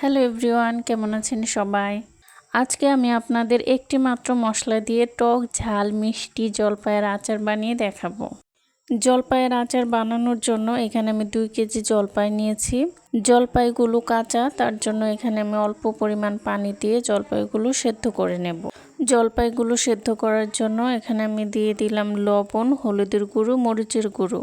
Hello everyone, কেমন আছেন সবাই? আজকে আমি আপনাদের একটি মাত্র মশলা দিয়ে টক, ঝাল, মিষ্টি জলপাইয়ের আচার বানিয়ে দেখাবো। জলপাইয়ের আচার বানানোর জন্য এখানে আমি দুই কেজি জলপাই নিয়েছি। জলপাইগুলো কাঁচা, তার জন্য এখানে আমি অল্প পরিমাণ পানি দিয়ে জলপাইগুলো সেদ্ধ করে নেব। জলপাইগুলো সেদ্ধ করার জন্য এখানে আমি দিয়ে দিলাম লবণ, হলুদের গুঁড়ো, মরিচের গুঁড়ো।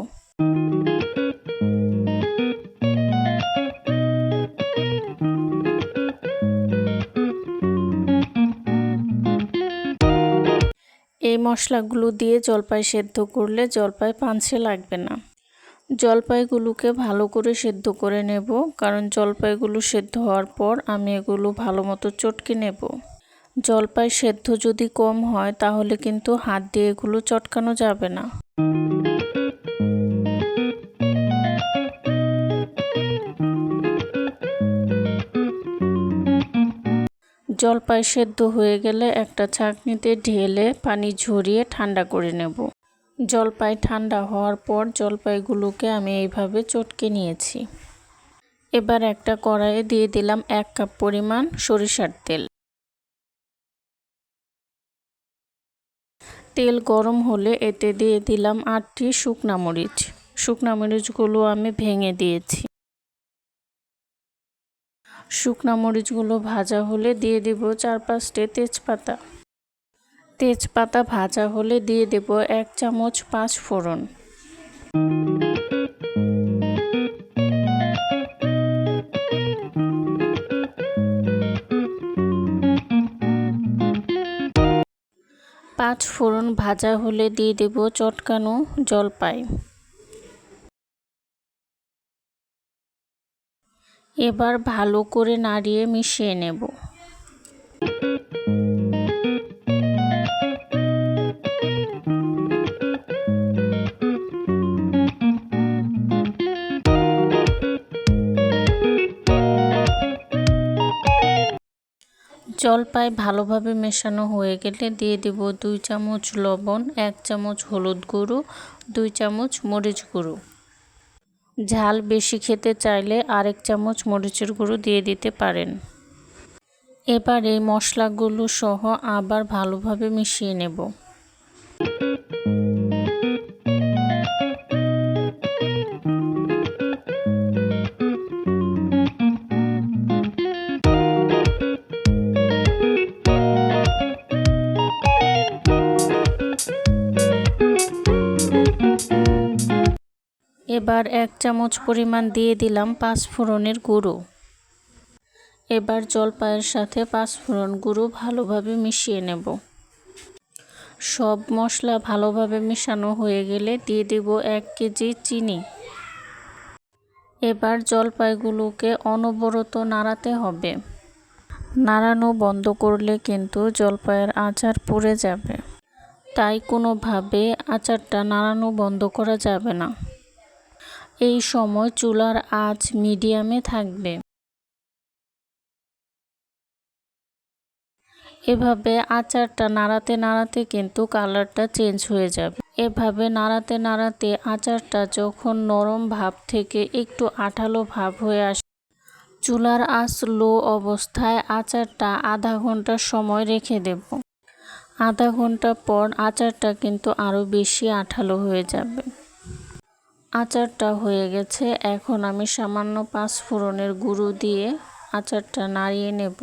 এই মশলাগুলো দিয়ে জলপাই সেদ্ধ করলে জলপাই পাঞ্ছে লাগবে না। জলপাইগুলোকে ভালো করে সেদ্ধ করে নেব, কারণ জলপাইগুলো সেদ্ধ হওয়ার পর আমি এগুলো ভালো মতো চটকে নেব। জলপাই সেদ্ধ যদি কম হয়, তাহলে কিন্তু হাত দিয়ে এগুলো চটকানো যাবে না। জলপাই সেদ্ধ হয়ে গেলে একটা ছাঁকনিতে ঢেলে পানি ঝরিয়ে ঠান্ডা করে নেব। জলপাই ঠান্ডা হওয়ার পর জলপাইগুলোকে আমি এইভাবে চটকে নিয়েছি। এবার একটা কড়াইয়ে দিয়ে দিলাম এক কাপ পরিমাণ সরিষার তেল। তেল গরম হলে এতে দিয়ে দিলাম আটটি শুকনা মরিচ। শুকনা মরিচগুলো আমি ভেঙে দিয়েছি। শুকনা মরিচগুলো ভাজা হলে দিয়ে দেব চার পাঁচটে তেজপাতা। তেজপাতা ভাজা হলে দিয়ে দেব এক চামচ পাঁচ ফোড়ন। পাঁচ ফোড়ন ভাজা হলে দিয়ে দেব চটকানো জলপাই। এবার ভালো করে নাড়িয়ে মিশিয়ে নেব। জলপাই ভালোভাবে মেশানো হয়ে গেলে দিয়ে দেব দুই চামচ লবণ, এক চামচ হলুদ গুঁড়ো, দুই চামচ মরিচ গুঁড়ো। ঝাল বেশি খেতে চাইলে আরেক চামচ মরিচের গুঁড়ো দিয়ে দিতে পারেন। এবার এই মশলাগুলো সহ আবার ভালোভাবে মিশিয়ে নেব। এবার এক চামচ পরিমাণ দিয়ে দিলাম পাঁচফোড়নের গুঁড়ো। এবার জলপাইয়ের সাথে পাঁচফোড়ন গুঁড়ো ভালোভাবে মিশিয়ে নেব। সব মশলা ভালোভাবে মিশানো হয়ে গেলে দিয়ে দেব এক কেজি চিনি। এবার জলপাইগুলোকে অনবরত নাড়াতে হবে। নাড়ানো বন্ধ করলে কিন্তু জলপাইয়ের আচার পড়ে যাবে। তাই কোনোভাবে আচারটা নাড়ানো বন্ধ করা যাবে না। এই সময় চুলার আঁচ মিডিয়ামে থাকবে। এভাবে আচারটা নাড়াতে নাড়াতে কিন্তু কালারটা চেঞ্জ হয়ে যাবে। এভাবে নাড়াতে নাড়াতে আচারটা যখন নরম ভাব থেকে একটু আঠালো ভাব হয়ে আসে, চুলার আঁচ লো অবস্থায় আচারটা আধা ঘণ্টা সময় রেখে দেব। আধা ঘণ্টা পর আচারটা কিন্তু আরও বেশি আঠালো হয়ে যাবে। আচারটা হয়ে গেছে। এখন আমি সামান্য পাঁচ ফোড়নের গুঁড়ো দিয়ে আচারটা নাড়িয়ে নেব।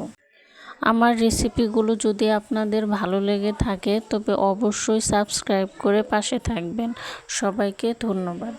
আমার রেসিপিগুলো যদি আপনাদের ভালো লেগে থাকে, তবে অবশ্যই সাবস্ক্রাইব করে পাশে থাকবেন। সবাইকে ধন্যবাদ।